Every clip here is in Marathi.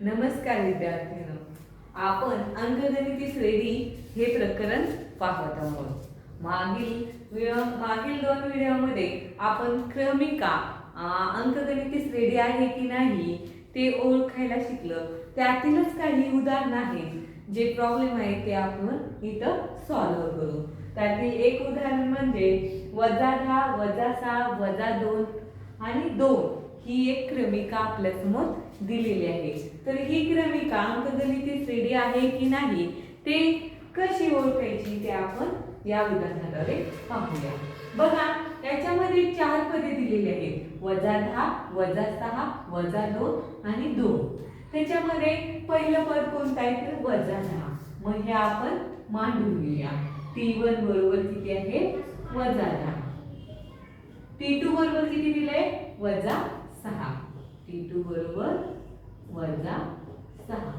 नमस्कार विद्यार्थ्यांनो आपण अंकगणिती श्रेणी हे प्रकरण पाहत आहोत. मागील मागील दोन व्हिडिओमध्ये आपण क्रमिका अंकगणिती श्रेणी आहे की नाही ते ओळखायला शिकलं. त्यातीलच काही उदाहरण आहेत. जे प्रॉब्लेम आहे ते आपण इथं सॉल्व्ह करू. त्यातील एक उदाहरण म्हणजे वजा दहा वजा सहा वजा दोन आणि दोन. ही एक क्रमिका आपल्यासमोर दिलेली आहे. तर ही क्रमिका अंकगणिती श्रेणी आहे की नाही ते कशी ओळखायची ते आपण या उदाहरणाद्वारे पाहूया. बघा याच्यामध्ये चार पदे दिलेली आहेत. वजा दहा वजा सहा वजा दोन आणि दोन. त्याच्यामध्ये पहिलं पद कोणतं आहे तर वजा दहा. मग हे आपण मांडून घेऊया. टी वन बरोबर किती आहे? वजा दहा. टी टू बरोबर किती दिलंय? वजा सहा. टी टू बरोबर वजा सहा.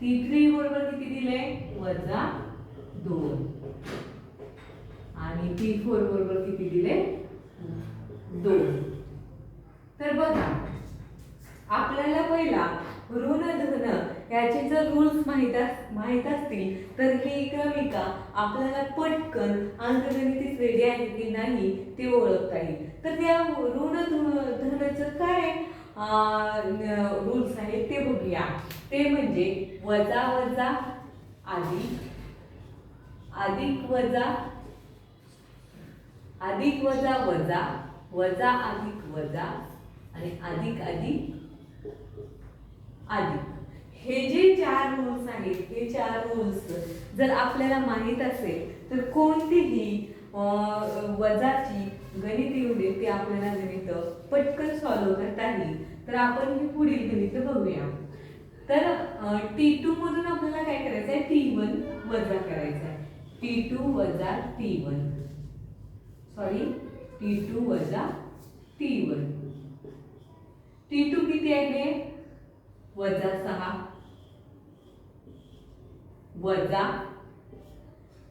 टी थ्री बरोबर किती दिले वजा दोन. आणि टी फोर बरोबर किती दिले दोन. तर बघा आपल्याला पहिला ऋण धन याचे जर रूल्स माहीत माहीत असतील तर ही क्रमिका आपल्याला पटकन अंकगणिती श्रेणी आहे की नाही ते ओळखता येईल. तर त्या ऋण रूल्स आहेत ते बघूया. ते म्हणजे वजा वजा अधिक अधिक वजा अधिक वजा वजा वजा अधिक वजा आणि अधिक अधिक अधिक. हे जे चार रूल्स आहेत हे चार रूल्स जर आपल्याला माहीत असेल तर कोणतीही वजाची गणित येऊ दे ते आपल्याला गणित पटकन सॉल्व करता येईल. तर आपण हे पुढील गणित बघूया. तर टी टू मधून आपल्याला काय करायचं आहे? टी वन वजा करायचं आहे. टी टू वजा T one sorry T two वजा टी वन टी टू किती आहे वजा सहा. वजा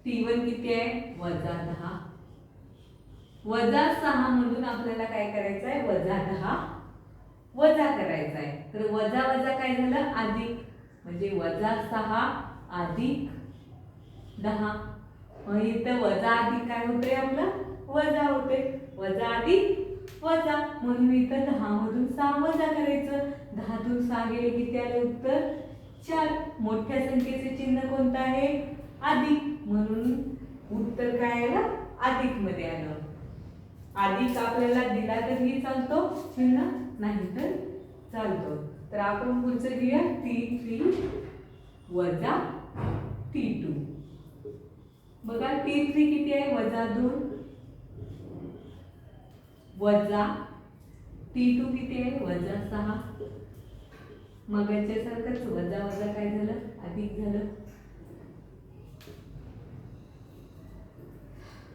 टी वन किती आहे? वजा दहा. वजा सहा मधून आपल्याला काय करायचं आहे वजा दहा. वजा करायचा आहे तर वजा वजा काय झालं? अधिक. म्हणजे वजा सहा अधिक दहा. मग इथं वजा अधिक काय होते आपलं? वजा होते वजा अधिक वजा. म्हणून इथं दहा मधून सहा वजा करायचं. दहातून सहा गेले किती आले? उत्तर चार. मोठ्या संख्येचे चिन्ह कोणतं आहे? अधिक. म्हणून उत्तर काय आलं? अधिकमध्ये आलं. अधिक आपल्याला दिला तरीही चालतो चिन्ह नाही तर चालतो. तर आपण पुढचं घेऊया. टी थ्री वजा टी टू बघा टी थ्री किती आहे? वजा दोन. वजा टी टू किती आहे? वजा सहा. मग याच्यासारखंच वजा वजा काय झालं? अधिक झालं.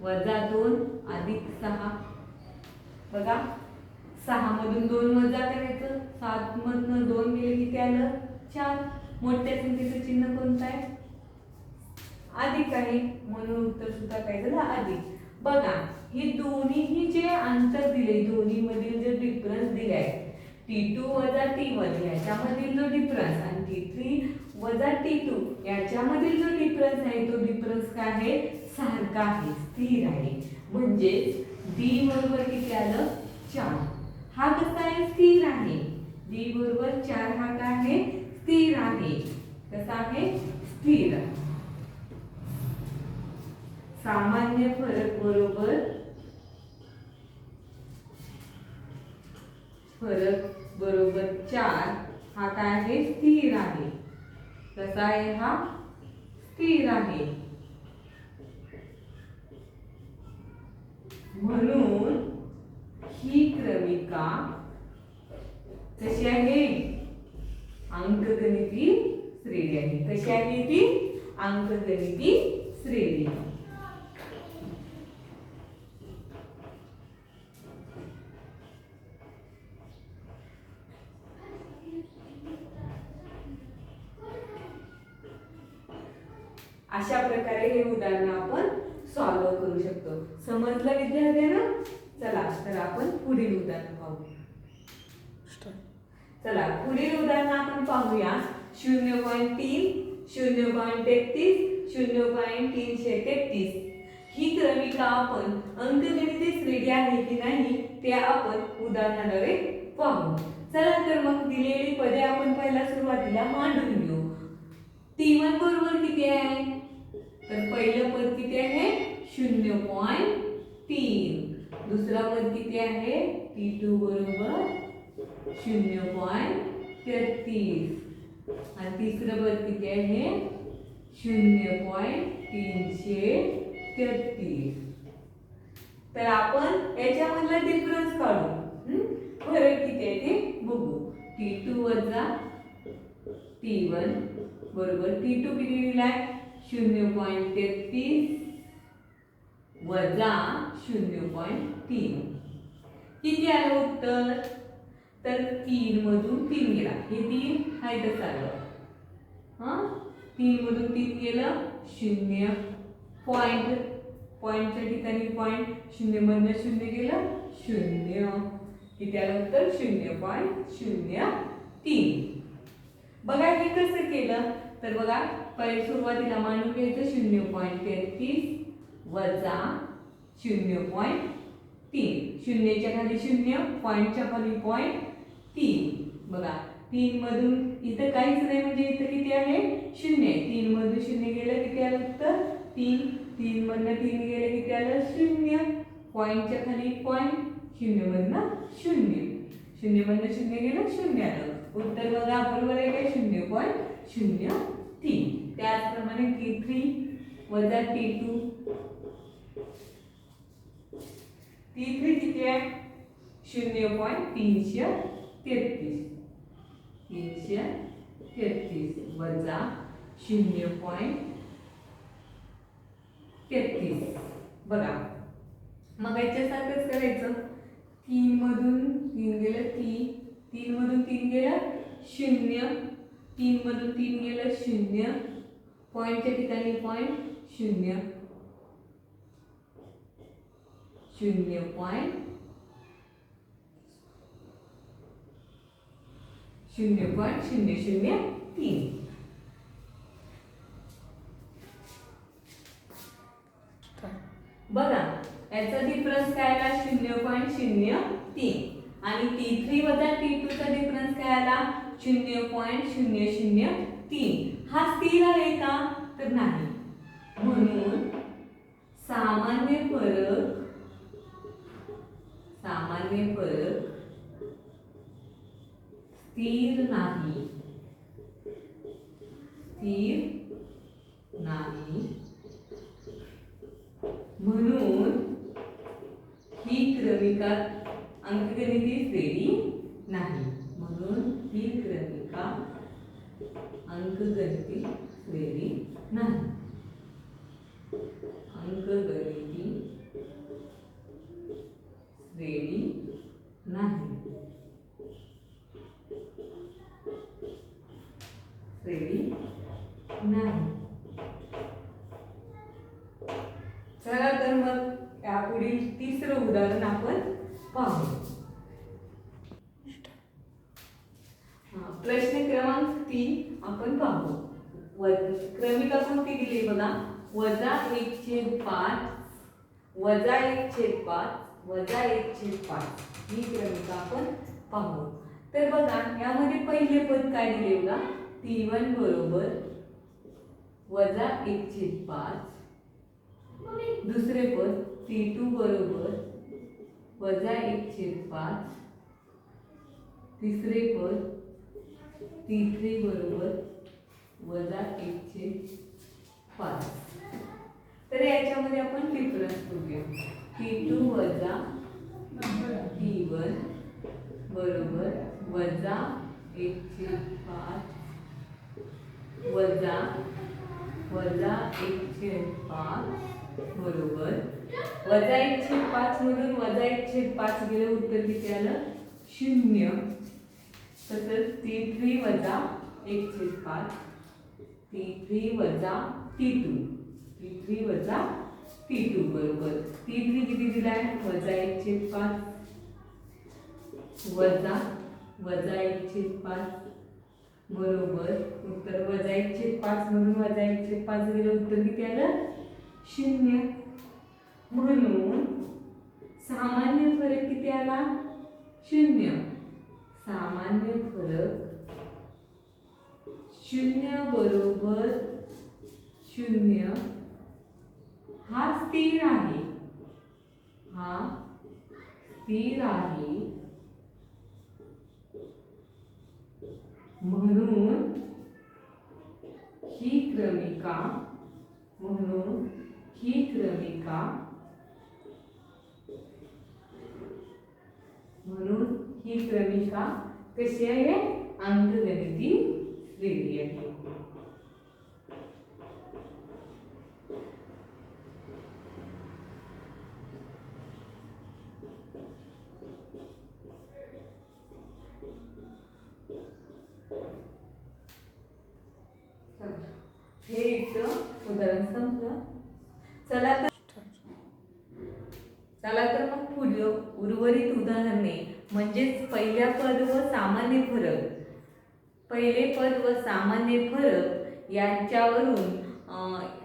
वजा दोन अधिक सहा. बघा सहा मधून दोन वजा करायचं सात मधनं दोन गेले किती आलं? चार. मोठ्या संख्येचं चिन्ह कोणतं आहे? अधिक आहे. म्हणून उत्तर सुद्धा काय झालं? अधिक. बघा ही दोन्हीही जे अंतर दिले दोन्ही मधील जे डिफरन्स दिले आहे टी टू वजा टी वन याच्यामधील जो डिफरन्स आणि टी थ्री वजा टी टू याच्यामधील जो डिफरन्स आहे तो डिफरन्स काय आहे? सारखा आहे स्थिर आहे. म्हणजे डी बरोबर किती आलं? चार. हा कसा आहे? स्थिर आहे. डी बरोबर चार हा काय आहे? स्थिर आहे. कसा आहे? स्थिर. सामान्य फरक बरोबर फरक बरोबर चार हा काय आहे? स्थिर आहे. कसा आहे हा? स्थिर आहे. म्हणून ही क्रमिका कशी आहे? अंकगणिती श्रेणी आहे. कशी आहे ती? अंकगणिती श्रेणी. अशा प्रकारे हे उदाहरण आपण सॉल्व करू शकतो. समजलं विद्यार्थ्यांना? चला तर आपण पुढील उदाहरण पाहू चला पुढील उदाहरण आपण पाहूया. शून्य पॉईंट तीन शून्य पॉईंट तेहतीस शून्य पॉईंट तीनशे तेहतीस. ही क्रमिका आपण अंकगणितीच वेगळी आहे की नाही ते आपण उदाहरणाद्वारे पाहू. चला तर मग दिलेली पदे आपण पहिला सुरुवातीला मांडून घेऊ. टी वन बरोबर किती आहे? तर पहिलं पद किती आहे? शून्य पॉईंट तीन. दुसरा पद किती आहे? टी टू बरोबर शून्य पॉईंट तेहतीस. आणि तिसरं पद किती आहे? शून्य पॉईंट तीनशे तेहतीस. तर आपण याच्यामधला डिफरन्स काढू. फरक किती आहे ते बघू. टी टू वजा टी वन बरोबर टी टू किती दिलाय? शून्य पॉईंट तेहतीस वजा शून्य पॉईंट तीन. किती आलं उत्तर? तर तीन मधून तीन गेला. हे तीन आहे तसं आलं हां? तीन मधून तीन गेलं शून्य पॉईंट पॉईंटच्या ठिकाणी पॉईंट शून्य मधनं शून्य गेलं शून्य. किती आलं उत्तर? शून्य पॉईंट शून्य तीन. बघा हे कसं केलं? तर बघा पहिले सुरुवातीला मांडून घ्यायचं शून्य पॉईंट तेहतीस वजा शून्य पॉईंट तीन. शून्यच्या खाली शून्य पॉईंटच्या खाली पॉईंट तीन. बघा तीन मधून इथं काहीच नाही म्हणजे इथं किती आहे? शून्य तीनमधून तीन मधून शून्य गेलं किती आलं तर तीन. तीन मधनं तीन गेलं किती आलं? शून्य. पॉईंटच्या खाली पॉईंट शून्य मधनं शून्य. शून्य मधनं शून्य गेलं शून्य आलं. उत्तर बघा बरोबर आहे काय? शून्य पॉईंट शून्य तीन. त्याचप्रमाणे टी थ्री वजा टी टू टी थ्री किती आहे? शून्य पॉईंट तीनशे तेहतीस. तीनशे तेहतीस वजा शून्य पॉईंट तेहतीस. बघा. मग याच्यासारखंच करायचं. तीनमधून तीन गेलं तीन तीनमधून तीन गेलं शून्य. तीन मधून तीन गेलं शून्य. पॉईंटच्या ठिकाणी पॉईंट शून्य. शून्य पॉईंट शून्य पॉईंट शून्य शून्य तीन. बघा याचा डिफरन्स काय आला? शून्य पॉईंट शून्य तीन. आणि टी थ्री वजा टी टूचा डिफरन्स काय आला? शून्य पॉईंट शून्य शून्य तीन. हा स्थिर आहे का? तर नाही. म्हणून सामान्य फरक सामान्य फरक स्थिर नाही. स्थिर नाही. म्हणून ही क्रमिका अंकगणिती श्रेणी नाही. म्हणून ही क्रमिका अंकगणिती श्रेणी नाही. अंकगणिती श्रेणी नाही. श्रेणी नाही. चला तर मग यापुढील तिसरं उदाहरण आपण पाहू हा, प्रश्न क्रमांक तीन आपण पाहू. व- क्रमिका कोणती दिली बघा? वजा एक छेद पाच वजा एक छेद पाच वजा एक छेद पाच. ही क्रमिका आपण पाहू. तर बघा यामध्ये पहिले पद काय दिले बघा? टी वन बरोबर वजा एक छेद पाच. दुसरे पद टी टू बरोबर वजा एक छेद पाच. तिसरे पद टी थ्री बरोबर वजा एकशे पाच. तर याच्यामध्ये आपण डिफरन्स बघूया. टी टू वजा टी वन बरोबर वजा एकशे पाच वजा वजा एकशे पाच बरोबर. वजा एकशे पाच मधून वजा एकशे पाच गेलं उत्तर किती आलं? शून्य. तसंच टी थ्री वजा एकशे पाच. टी थ्री वजा टी टू टी थ्री वजा टी टू बरोबर. टी थ्री किती दिलाय? वजा एक छेद पाच. वजा वजा एकशे पाच. बरोबर. उत्तर वजा एकशे पाच म्हणून वजा एकशे पाच गेलं उत्तर किती आलं? शून्य. म्हणून सामान्य फरक किती आला? शून्य. सामान्य फरक शून्य बरोबर शून्य. हा स्थिर आहे. हा स्थिर आहे. म्हणून ही क्रमिका म्हणून ही क्रमिका म्हणून ही क्रमिका कशी आहे? अंकगणित श्रेणी आहे हे इथं उदाहरण संपलं चला तर चला तर मग पुढे उर्वरित उदाहरणे म्हणजेच पहिल्या पद व सामान्य फरक. पहिले पद व सामान्य फरक यांच्यावरून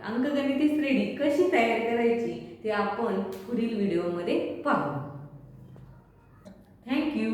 अंकगणिती श्रेणी कशी तयार करायची ते आपण पुढील व्हिडिओमध्ये पाहू. थँक्यू